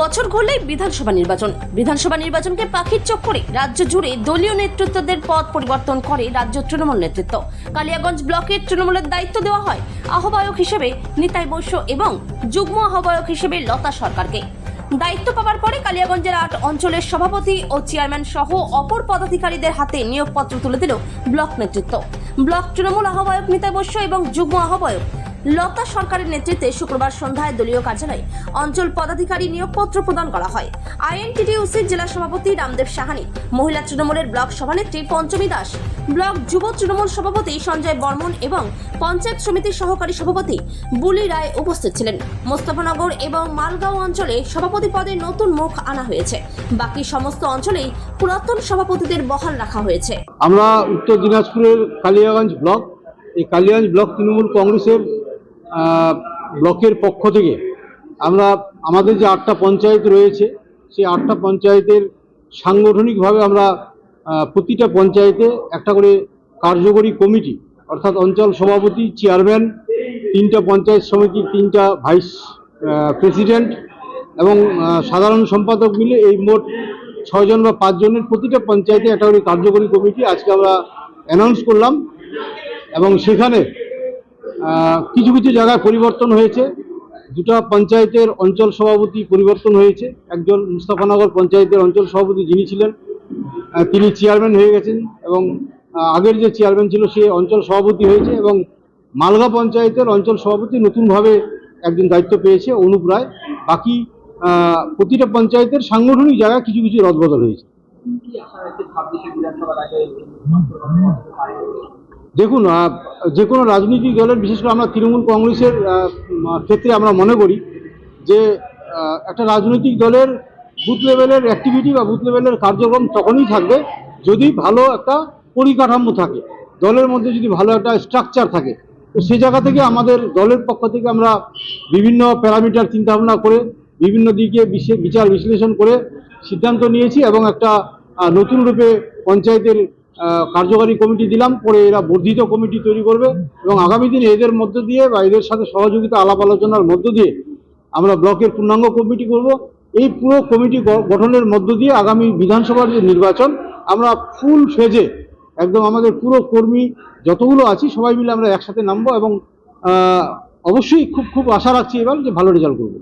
বছর ঘুরলেই বিধানসভা নির্বাচন। বিধানসভা নির্বাচনকে পাখির চক্করে রাজ্য জুড়ে দলীয় নেতৃত্বদের পদ পরিবর্তন করে রাজ্য তৃণমূল নেতৃত্ব। কালিয়াগঞ্জ ব্লকের তৃণমূলের দায়িত্ব দেওয়া হয় আহ্বায়ক হিসেবে নিতাই বৈশ্য এবং যুগ্ম আহ্বায়ক হিসেবে লতা সরকারকে। দায়িত্ব পাওয়ার পরে কালিয়াগঞ্জের আট অঞ্চলের সভাপতি ও চেয়ারম্যান সহ অপর পদাধিকারীদের হাতে নিয়োগপত্র তুলে দিল ব্লক নেতৃত্ব। ব্লক তৃণমূল আহ্বায়ক নিতাই বৈশ্য এবং যুগ্ম আহ্বায়ক লতা সরকারের নেতৃত্বে শুক্রবার সন্ধ্যায় দলীয় কার্যালয়ে অঞ্চল পদাধিকারী নিয়োগপত্র প্রদান করা হয়। আইএনটিটিউসির জেলা সভাপতি রামদেব সাহানি, মহিলা তৃণমূলের ব্লক সভানেত্রী পঞ্চমী দাস, ব্লক যুব তৃণমূল সভাপতি সঞ্জয় বর্মন এবং পঞ্চায়েত সমিতির সহকারী সভাপতি বুলি রায় উপস্থিত ছিলেন। মোস্তফানগর এবং মালগাঁও অঞ্চলে সভাপতি পদে নতুন মুখ আনা হয়েছে। বাকি সমস্ত অঞ্চলেই পুরাতন সভাপতিদের বহাল রাখা হয়েছে। আমরা উত্তর দিনাজপুরের কালিয়াগঞ্জ ব্লক, এই কালিয়াগঞ্জ ব্লক তৃণমূল কংগ্রেসের ব্লকের পক্ষ থেকে আমরা, আমাদের যে আটটা পঞ্চায়েত রয়েছে, সেই আটটা পঞ্চায়েতের সাংগঠনিকভাবে আমরা প্রতিটা পঞ্চায়েতে একটা করে কার্যকরী কমিটি, অর্থাৎ অঞ্চল সভাপতি, চেয়ারম্যান, তিনটা পঞ্চায়েত সমিতির তিনটা ভাইস প্রেসিডেন্ট এবং সাধারণ সম্পাদক মিলে এই মোট ছয়জন বা পাঁচজনের প্রতিটা পঞ্চায়েতে একটা করে কার্যকরী কমিটি আজকে আমরা অ্যানাউন্স করলাম এবং সেখানে কিছু কিছু জায়গায় পরিবর্তন হয়েছে। দুটো পঞ্চায়েতের অঞ্চল সভাপতি পরিবর্তন হয়েছে। একজন মুস্তাফানগর পঞ্চায়েতের অঞ্চল সভাপতি যিনি ছিলেন তিনি চেয়ারম্যান হয়ে গেছেন এবং আগের যে চেয়ারম্যান ছিল সে অঞ্চল সভাপতি হয়েছে এবং মালগা পঞ্চায়েতের অঞ্চল সভাপতি নতুনভাবে একজন দায়িত্ব পেয়েছে, অনুপ রায়। বাকি প্রতিটা পঞ্চায়েতের সাংগঠনিক জায়গায় কিছু কিছু রদবদল হয়েছে কি আশা রাখছে ছাব্বিশে বিধানসভার আগে দেখুন যে কোনো রাজনৈতিক দলের, বিশেষ করে আমরা তৃণমূল কংগ্রেসের ক্ষেত্রে আমরা মনে করি যে একটা রাজনৈতিক দলের বুথ লেভেলের অ্যাক্টিভিটি বা বুথ লেভেলের কার্যক্রম তখনই থাকবে যদি ভালো একটা পরিকাঠামো থাকে। দলের মধ্যে যদি ভালো একটা স্ট্রাকচার থাকে। তো সে জায়গা থেকে আমাদের দলের পক্ষ থেকে আমরা বিভিন্ন প্যারামিটার চিন্তাভাবনা করে, বিভিন্ন দিকে বিচার বিশ্লেষণ করে সিদ্ধান্ত নিয়েছি এবং একটা নতুন রূপে পঞ্চায়েতের কার্যকারী কমিটি দিলাম, পরে এরা বর্ধিত কমিটি তৈরি করবে এবং আগামী দিনে এদের মধ্য দিয়ে বা এদের সাথে সহযোগিতা আলাপ আলোচনার মধ্য দিয়ে আমরা ব্লকের পূর্ণাঙ্গ কমিটি করব। এই পুরো কমিটি গঠনের মধ্য দিয়ে আগামী বিধানসভার যে নির্বাচন, আমরা ফুল ফেজে একদম আমাদের পুরো কর্মী যতগুলো আছি, সবাই মিলে আমরা একসাথে নামবো এবং অবশ্যই খুব খুব আশা রাখছি এবার যে ভালো রেজাল্ট করব।